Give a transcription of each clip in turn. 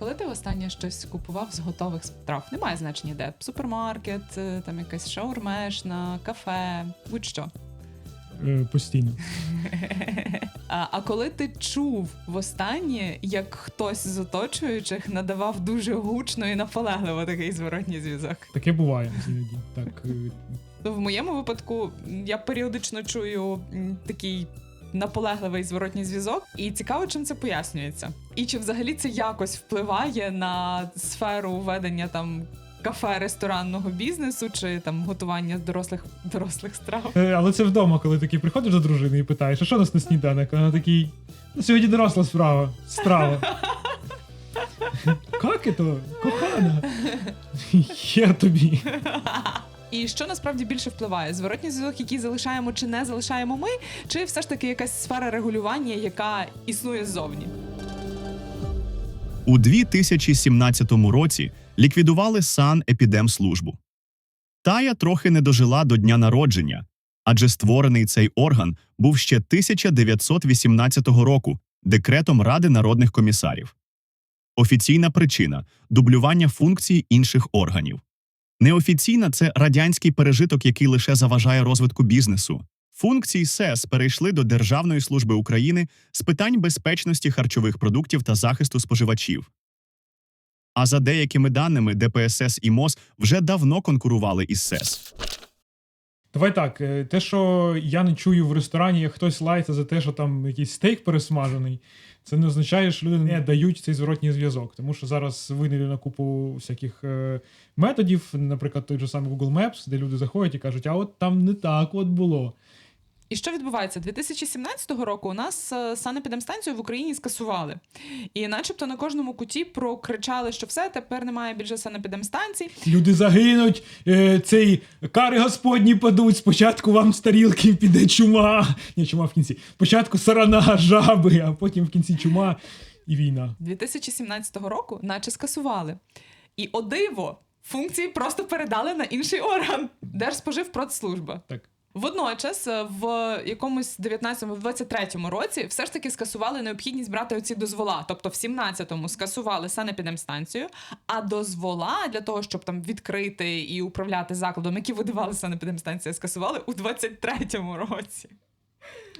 Коли ти останнє щось купував з готових страв? Немає значення де. Супермаркет, е, там якась шаурмешна, кафе, будь-що. Е, постійно. А, а коли ти чув востаннє, як хтось з оточуючих надавав дуже гучно і наполегливо такий зворотній зв'язок? Таке буває іноді. Так, е, в моєму випадку я періодично чую м, такий наполегливий зворотній зв'язок, і цікаво, чим це пояснюється. І чи взагалі це якось впливає на сферу ведення там кафе ресторанного бізнесу чи там готування дорослих дорослих страв. Е, Але це вдома, коли такий приходиш до дружини і питаєш, а що у нас на сніданок? Вона такий, ну сьогодні доросла справа. Страва. Как это? Кохана. Хер тобі. І що насправді більше впливає? Зворотній зв'язок, який залишаємо чи не залишаємо ми, чи все ж таки якась сфера регулювання, яка існує ззовні? У 2017 році ліквідували Санепідемслужбу. Тая трохи не дожила до дня народження, адже створений цей орган був ще 1918 року декретом Ради народних комісарів. Офіційна причина дублювання функцій інших органів. Неофіційна це радянський пережиток, який лише заважає розвитку бізнесу. Функції СЕС перейшли до Державної служби України з питань безпечності харчових продуктів та захисту споживачів. А за деякими даними, ДПСС і МОЗ вже давно конкурували із СЕС. Давай так, е, те, що я не чую в ресторані, як хтось лається за те, що там якийсь стейк пересмажений, це не означає, що люди не дають цей зворотній зв'язок. Тому що зараз винайдено на купу всяких е, методів, наприклад, той же самий Google Maps, де люди заходять і кажуть, а от там не так от було. І що відбувається? 2017 року у нас е, санепідемстанцію в Україні скасували. І начебто на кожному куті прокричали, що все, тепер немає більше санепідемстанцій. Люди загинуть, е, цей кари господні падуть. Спочатку вам з тарілки піде чума. Ні, чума в кінці. Спочатку сарана, жаби, а потім в кінці чума і війна. 2017 року, наче скасували. І о диво, функції просто передали на інший орган Держспоживпродслужба. Так. Водночас, е, в якомусь 19-му, в 23-му році все ж таки скасували необхідність брати оці дозвола. Тобто в 17-му скасували санепідемстанцію, а дозвола для того, щоб там відкрити і управляти закладом, які видавали санепідемстанція, скасували у 23-му році.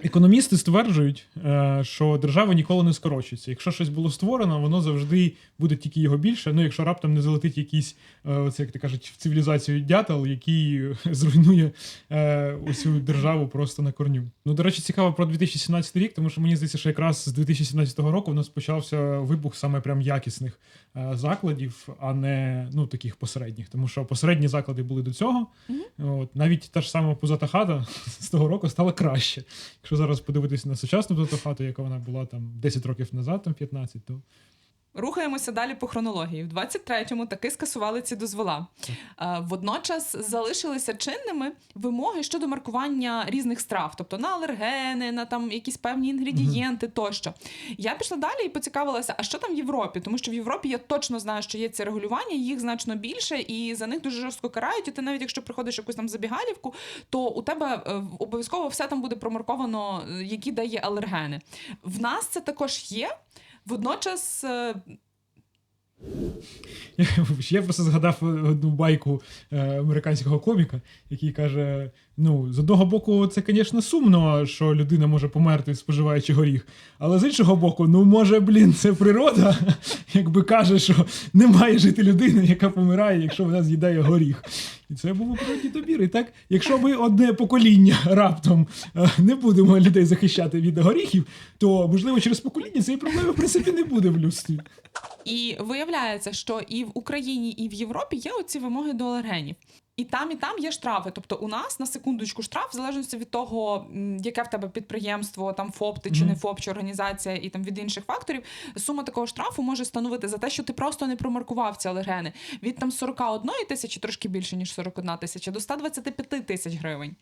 Економісти стверджують, е, що держава ніколи не скорочується. Якщо щось було створено, воно завжди буде тільки його більше. Ну, якщо раптом не залетить якийсь, е, оце, як ти кажуть, в цивілізацію дятел, який зруйнує е, усю державу просто на корню. Ну, до речі, цікаво про 2017 рік, тому що мені здається, що якраз з 2017 року в нас почався вибух саме прям якісних закладів, а не ну таких посередніх. Тому що посередні заклади були до цього. От навіть та ж сама позата хата з того року стала краще. Якщо зараз подивитися на сучасну хату, яка вона була там 10 років назад, там 15, то Рухаємося далі по хронології. В 23-му таки скасували ці дозвола. Е, Водночас залишилися чинними вимоги щодо маркування різних страв, тобто на алергени, на там якісь певні інгредієнти тощо. Я пішла далі і поцікавилася, а що там в Європі? Тому що в Європі я точно знаю, що є ці регулювання, їх значно більше, і за них дуже жорстко карають. І ти навіть якщо приходиш якусь там забігалівку, то у тебе е, обов'язково все там буде промарковано, е, які дає алергени. В нас це також є. Водночас е, я просто згадав одну байку е, американського коміка, який каже: ну, з одного боку, це, звісно, сумно, що людина може померти, споживаючи горіх. Але з іншого боку, ну може, блін, це природа, якби каже, що не має жити людина, яка помирає, якщо вона з'їдає горіх. І це був природній добір. І так, якщо ми одне покоління раптом е, не будемо людей захищати від горіхів, то можливо через покоління цієї проблеми в принципі не буде в людстві. І виявляється, що і в Україні, і в Європі є оці вимоги до алергенів. І там, і там є штрафи. Тобто, у нас на секундочку штраф, в залежності від того, яке в тебе підприємство, там ФОП ти чи не ФОП, чи організація, і там від інших факторів, сума такого штрафу може становити за те, що ти просто не промаркував ці алергени від там 41 тисячі, трошки більше ніж 41 тисяча, до 125 тисяч гривень.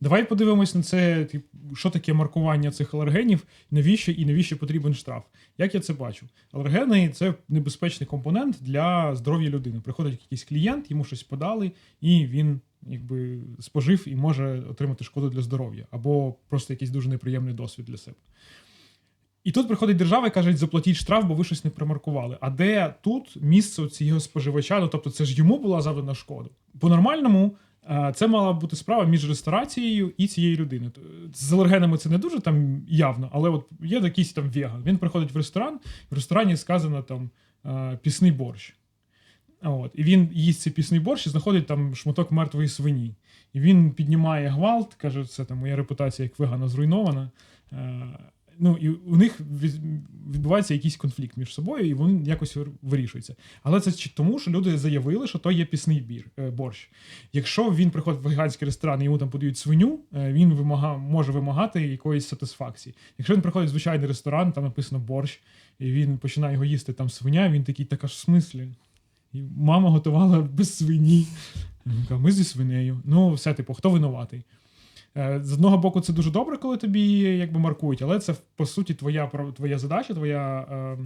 Давай подивимось на це, тип, що таке маркування цих алергенів, навіщо і навіщо потрібен штраф. Як я це бачу? Алергени це небезпечний компонент для здоров'я людини. Приходить якийсь клієнт, йому щось подали, і він якби спожив і може отримати шкоду для здоров'я, або просто якийсь дуже неприємний досвід для себе. І тут приходить держава і каже, заплатіть штраф, бо ви щось не примаркували. А де тут місце цього споживача? Ну тобто, це ж йому була завдана шкода. По-нормальному це мала бути справа між ресторацією і цією людиною. З алергенами це не дуже там явно, але от є якийсь там веган. Він приходить в ресторан, в ресторані сказано там е, пісний борщ. От, і він їсть цей пісний борщ і знаходить там шматок мертвої свині. І він піднімає гвалт, каже, це там моя репутація як вегана зруйнована. Ну, і у них відбувається якийсь конфлікт між собою, і він якось вирішується. Але це тому, що люди заявили, що то є пісний бір, е, борщ. Якщо він приходить в веганський ресторан і йому там подають свиню, е, він вимага, може вимагати якоїсь сатисфакції. Якщо він приходить в звичайний ресторан, там написано борщ, і він починає його їсти там свиня, він такий, так аж в смислі. І мама готувала без свині. Ми зі свинею. Ну, все, типу, хто винуватий? Е, З одного боку, це дуже добре, коли тобі якби маркують, але це по суті твоя, твоя задача, твоя е,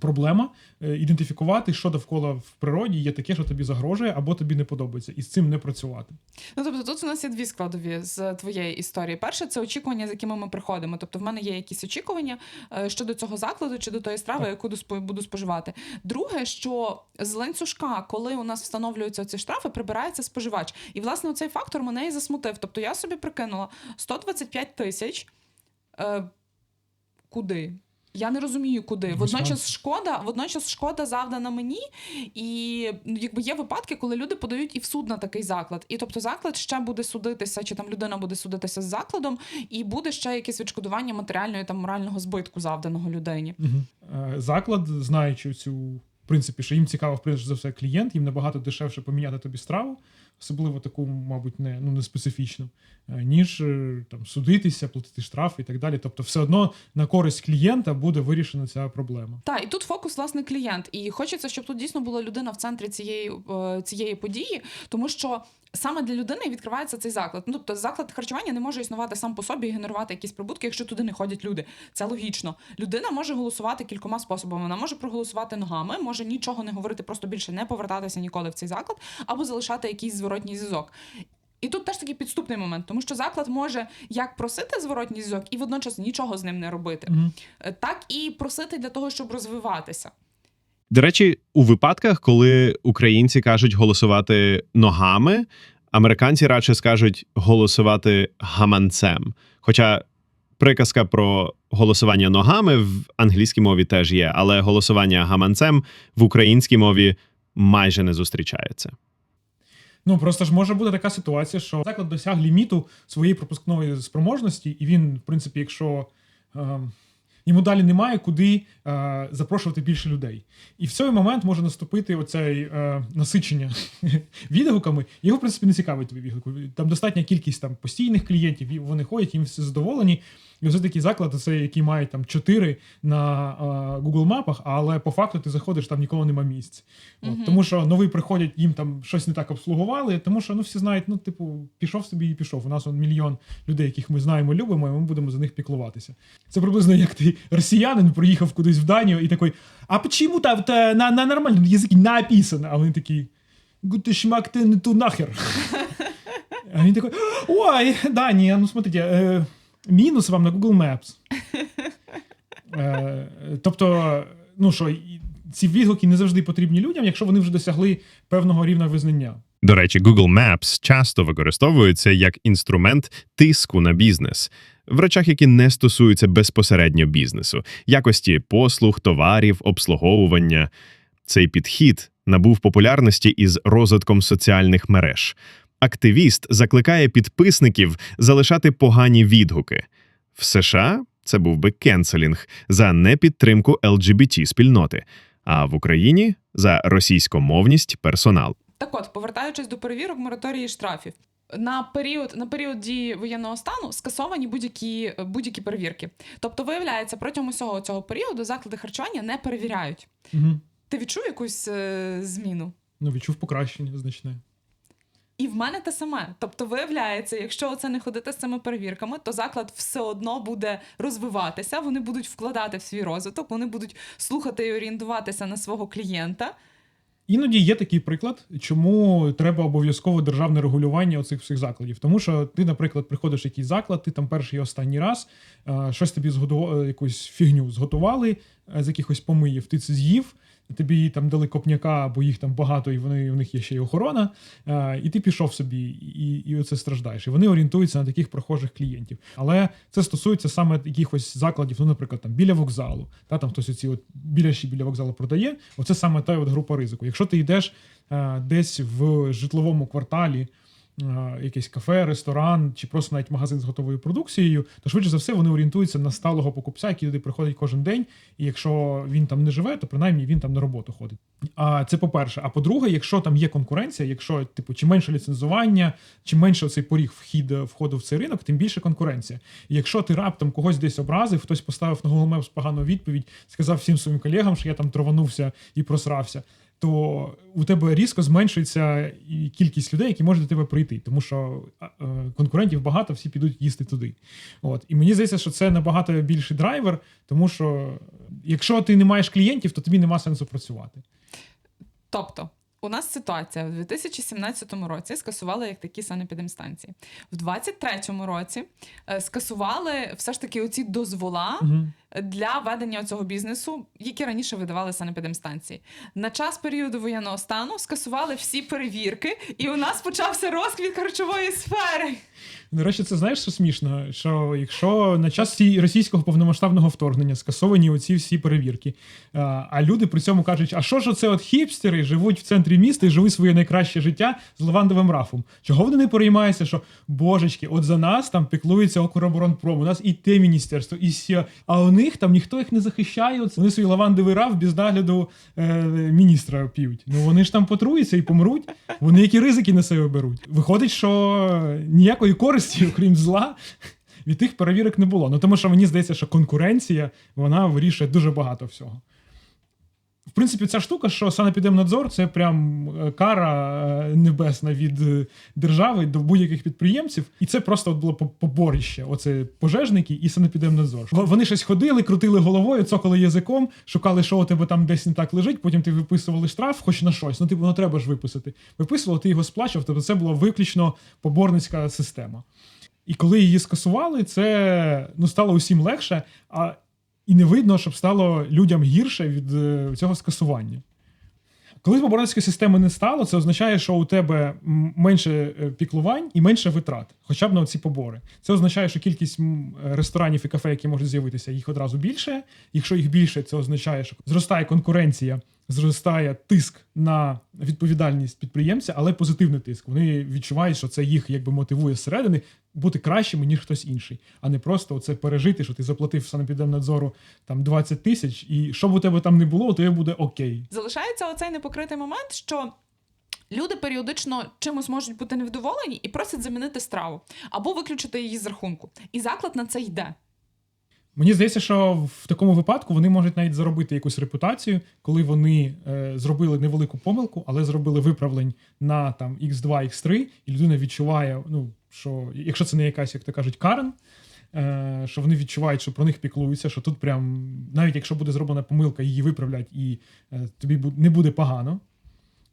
проблема е, ідентифікувати, що довкола в природі є таке, що тобі загрожує або тобі не подобається, і з цим не працювати. Ну тобто тут у нас є дві складові з твоєї історії. Перше це очікування, з якими ми приходимо. Тобто, в мене є якісь очікування е, щодо цього закладу чи до тої страви, Так. яку буду споживати. Друге, що з ланцюжка, коли у нас встановлюються ці штрафи, прибирається споживач. І власне цей фактор мене і засмутив. Тобто я собі прикинула 125 тисяч. Е, куди? Я не розумію, куди. Водночас шкода, водночас шкода завдана мені, і ну, якби є випадки, коли люди подають і в суд на такий заклад. І тобто заклад ще буде судитися, чи там людина буде судитися з закладом, і буде ще якесь відшкодування матеріального і там морального збитку завданого людині. Е, Заклад, знаючи цю, в принципі, що їм цікаво, в принципі, за все клієнт, їм набагато дешевше поміняти тобі страву, особливо таку, мабуть, не, ну, не специфічну, е, ніж е, там, судитися, платити штраф і так далі. Тобто, все одно на користь клієнта буде вирішена ця проблема. Так, і тут фокус, власне, клієнт. І хочеться, щоб тут дійсно була людина в центрі цієї, е, цієї події, тому що. Саме для людини відкривається цей заклад. Ну, тобто заклад харчування не може існувати сам по собі і генерувати якісь прибутки, якщо туди не ходять люди. Це логічно. Людина може голосувати кількома способами. Вона може проголосувати ногами, може нічого не говорити, просто більше не повертатися ніколи в цей заклад, або залишати якийсь зворотній зв'язок. І тут теж такий підступний момент, тому що заклад може як просити зворотній зв'язок і водночас нічого з ним не робити. Е, так і просити для того, щоб розвиватися. До речі, у випадках, коли українці кажуть голосувати ногами, американці радше скажуть голосувати гаманцем. Хоча приказка про голосування ногами в англійській мові теж є, але голосування гаманцем в українській мові майже не зустрічається. Ну просто ж може бути така ситуація, що заклад досяг ліміту своєї пропускної спроможності, і він, в принципі, якщо е, йому далі немає куди е, запрошувати більше людей. І в цей момент може наступити оцей е, насичення відгуками. Його, в принципі, не цікавить твій відгук. Там достатня кількість там постійних клієнтів, вони ходять, їм всі задоволені. І ось такий заклад, це який має там 4 на е, Google мапах, але по факту ти заходиш, там ніколи нема місць. От, Мгм. Тому що нові приходять, їм там щось не так обслугували, тому що ну всі знають, ну, типу, пішов собі і пішов. У нас он мільйон людей, яких ми знаємо, любимо, і ми будемо за них піклуватися. Це приблизно як ти росіянин приїхав кудись в Данію і такий, а почему там та, на, на нормальному язикі написано? А вони такі. Гути шмак ти не ту нахер. А він такий, ой, Данія, ну смотрите, е, мінус вам на Google Maps. Е, тобто, ну що, ці відгуки не завжди потрібні людям, якщо вони вже досягли певного рівня визнання. До речі, Google Maps часто використовується як інструмент тиску на бізнес в речах, які не стосуються безпосередньо бізнесу, якості послуг, товарів, обслуговування. Цей підхід набув популярності із розвитком соціальних мереж. Активіст закликає підписників залишати погані відгуки. В США це був би кенселінг за непідтримку LGBT спільноти, а в Україні за російськомовність персоналу. Так от, повертаючись до перевірок мораторії штрафів. На період на період дії воєнного стану скасовані будь-які будь-які перевірки. Тобто, виявляється, протягом усього цього періоду заклади харчування не перевіряють. Угу. Ти відчув якусь е, зміну? Ну, відчув покращення значне. І в мене те саме. Тобто, виявляється, якщо це не ходити з цими перевірками, то заклад все одно буде розвиватися, вони будуть вкладати в свій розвиток, вони будуть слухати і орієнтуватися на свого клієнта. Іноді є такий приклад, чому треба обов'язково державне регулювання оцих всіх закладів. Тому що ти, наприклад, приходиш в якийсь заклад, ти там перший і останній раз е, щось тобі зготували, якусь фігню зготували е, з якихось помиїв, ти це з'їв. Тобі там дали копняка, бо їх там багато, і вони в них є ще й охорона. е, І ти пішов собі, і, і оце страждаєш. І вони орієнтуються на таких прохожих клієнтів. Але це стосується саме якихось закладів, ну, наприклад, там біля вокзалу, та там хтось оці от біля ще біля вокзалу продає. Оце саме та от група ризику. Якщо ти йдеш е, десь в житловому кварталі. Е, Якесь кафе, ресторан чи просто навіть магазин з готовою продукцією, то швидше за все вони орієнтуються на сталого покупця, який туди приходить кожен день. І якщо він там не живе, то принаймні він там на роботу ходить. А це по-перше. А по-друге, якщо там є конкуренція, якщо типу чим менше ліцензування, чим менше цей поріг вхід входу в цей ринок, тим більше конкуренція. І якщо ти раптом когось десь образив, хтось поставив на Google Maps погану відповідь, сказав всім своїм колегам, що я там траванувся і просрався. То у тебе різко зменшується і кількість людей, які можуть до тебе прийти, тому що е, конкурентів багато, всі підуть їсти туди. От і мені здається, що це набагато більший драйвер, тому що якщо ти не маєш клієнтів, то тобі нема сенсу працювати. Тобто, у нас ситуація в 2017 році скасували як такі санепідемстанції. В 2023 році е, скасували все ж таки оці дозвола Угу. для ведення цього бізнесу, які раніше видавали санепідемстанції. На час періоду воєнного стану скасували всі перевірки, і у нас почався розквіт харчової сфери. Речі, це знаєш, що смішно? Що якщо на час російського повномасштабного вторгнення скасовані оці всі перевірки, а, а люди при цьому кажуть: а що ж оце от хіпстери живуть в центрі міста і живуть своє найкраще життя з лавандовим рафом? Чого вони не переймаються, що божечки, от за нас там піклується Укроборонпром, у нас і те міністерство, і сє, а у них там ніхто їх не захищає. Вони свій лавандовий раф без нагляду е, міністра п'ють. Ну вони ж там потруються і помруть. Вони які ризики на себе беруть. Виходить, що ніякої користі, окрім зла, від тих перевірок не було. Ну тому що мені здається, що конкуренція вона вирішує дуже багато всього. В принципі, ця штука, що санепідемнадзор це прям е, кара е, небесна від е, держави до будь-яких підприємців. І це просто от було по- поборище. Оце пожежники і санепідемнадзор. Вони щось ходили, крутили головою, цокали язиком, шукали, що у тебе там десь не так лежить. Потім ти виписували штраф, хоч на щось. Ну, типу, ну треба ж виписати. Виписував, ти його сплачував. Тобто це була виключно поборницька система. І коли її скасували, це ну, стало усім легше, а і не видно, щоб стало людям гірше від е, цього скасування. Коли поборонської системи не стало, це означає, що у тебе менше е, піклувань і менше витрат, хоча б на ці побори. Це означає, що кількість ресторанів і кафе, які можуть з'явитися, їх одразу більше. Якщо їх більше, це означає, що зростає конкуренція, зростає тиск на відповідальність підприємця, але позитивний тиск. Вони відчувають, що це їх якби мотивує зсередини бути кращими, ніж хтось інший, а не просто це пережити, що ти заплатив санепідемнадзору там 20 тисяч, і що б у тебе там не було, тебе буде окей. Залишається оцей непокритий момент, що. Люди періодично чимось можуть бути невдоволені і просять замінити страву або виключити її з рахунку. І заклад на це йде. Мені здається, що в такому випадку вони можуть навіть заробити якусь репутацію, коли вони е, зробили невелику помилку, але зробили виправлень на там X2, X3, і людина відчуває, ну що якщо це не якась, як то кажуть, карен, е, що вони відчувають, що про них піклуються, що тут прям навіть якщо буде зроблена помилка, її виправлять, і е, тобі не буде погано.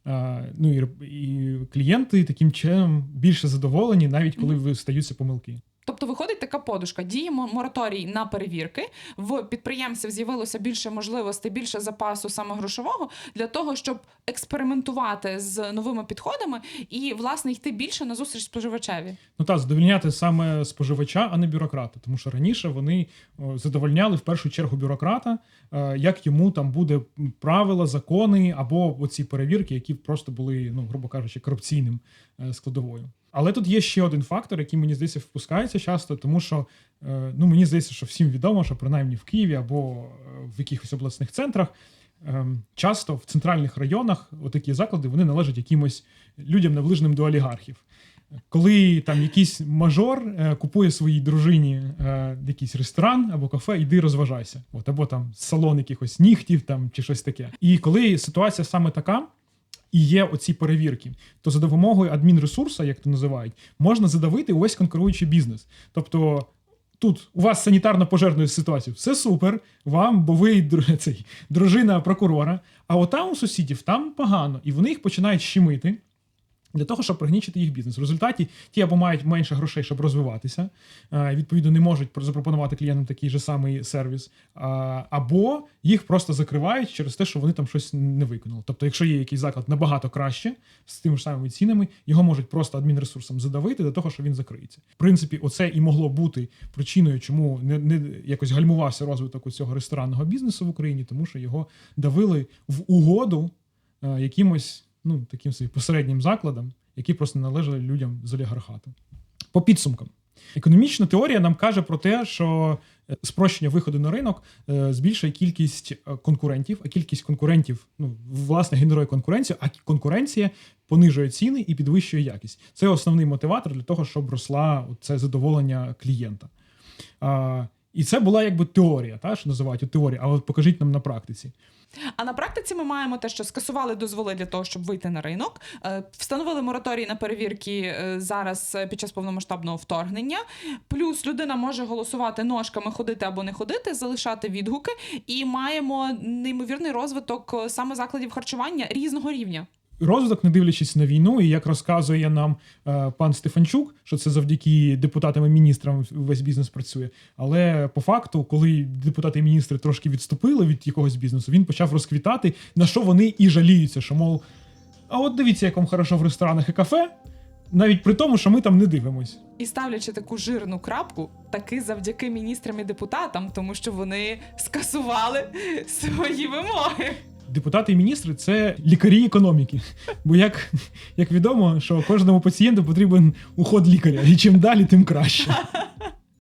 Е, ну і, і клієнти таким чином більше задоволені, навіть коли стаються помилки. Тобто виходить така подушка. Діє мораторій на перевірки. В підприємців з'явилося більше можливостей, більше запасу саме грошового для того, щоб експериментувати з новими підходами і власне йти більше на зустріч споживачеві. Ну так, задовольняти саме споживача, а не бюрократа. Тому що раніше вони задовольняли в першу чергу бюрократа, е, як йому там буде правила, закони або оці перевірки, які просто були, ну грубо кажучи, корупційним е, складовою. Але тут є ще один фактор, який мені здається впускається часто, тому що е, ну мені здається, що всім відомо, що принаймні в Києві або е, в якихось обласних центрах. ем, Часто в центральних районах отакі заклади вони належать якимось людям наближеним до олігархів коли там якийсь мажор е, купує своїй дружині якийсь ресторан або кафе, іди розважайся. От, або там салон якихось нігтів там, чи щось таке. І коли ситуація саме така. І є оці перевірки, то за допомогою адмінресурсу, як то називають, можна задавити увесь конкуруючий бізнес. Тобто тут у вас санітарно-пожежної ситуації, все супер, вам, бо ви цей, дружина прокурора. А отам у сусідів там погано, і вони їх починають щемити. Для того, щоб пригнічити їх бізнес. В результаті ті або мають менше грошей, щоб розвиватися, е, відповідно, не можуть про- запропонувати клієнтам такий же самий сервіс, або їх просто закривають через те, що вони там щось не виконали. Тобто, якщо є якийсь заклад набагато краще з тими ж самими цінами, його можуть просто адмінресурсом задавити до того, що він закриється. В принципі, оце і могло бути причиною, чому не, не якось гальмувався розвиток цього ресторанного бізнесу в Україні, тому що його давили в угоду е, якимось ну, таким собі посереднім закладам, які просто належали людям з олігархату. По підсумкам. Економічна теорія нам каже про те, що е, спрощення виходу на ринок е, збільшує кількість е, конкурентів, а кількість конкурентів ну, власне генерує конкуренцію, а конкуренція понижує ціни і підвищує якість. Це основний мотиватор для того, щоб росла це задоволення клієнта. І це була якби теорія, та, що називають теорія, а от покажіть нам на практиці. А на практиці ми маємо те, що скасували дозволи для того, щоб вийти на ринок, е, встановили мораторій на перевірки е, зараз е, під час повномасштабного вторгнення. Плюс людина може голосувати ножками, ходити або не ходити, залишати відгуки, і маємо неймовірний розвиток саме закладів харчування різного рівня. Розвиток, не дивлячись на війну, і як розказує нам е, пан Стефанчук, що це завдяки депутатам і міністрам весь бізнес працює. Але по факту, коли депутати і міністри трошки відступили від якогось бізнесу, він почав розквітати, на що вони і жаліються, що мов, а от дивіться, як вам хорошо в ресторанах і кафе, навіть при тому, що ми там не дивимось. І ставлячи таку жирну крапку, таки завдяки міністрам і депутатам, тому що вони скасували свої вимоги. Депутати і міністри це лікарі економіки. Бо як, як відомо, що кожному пацієнту потрібен уход лікаря, і чим далі, тим краще.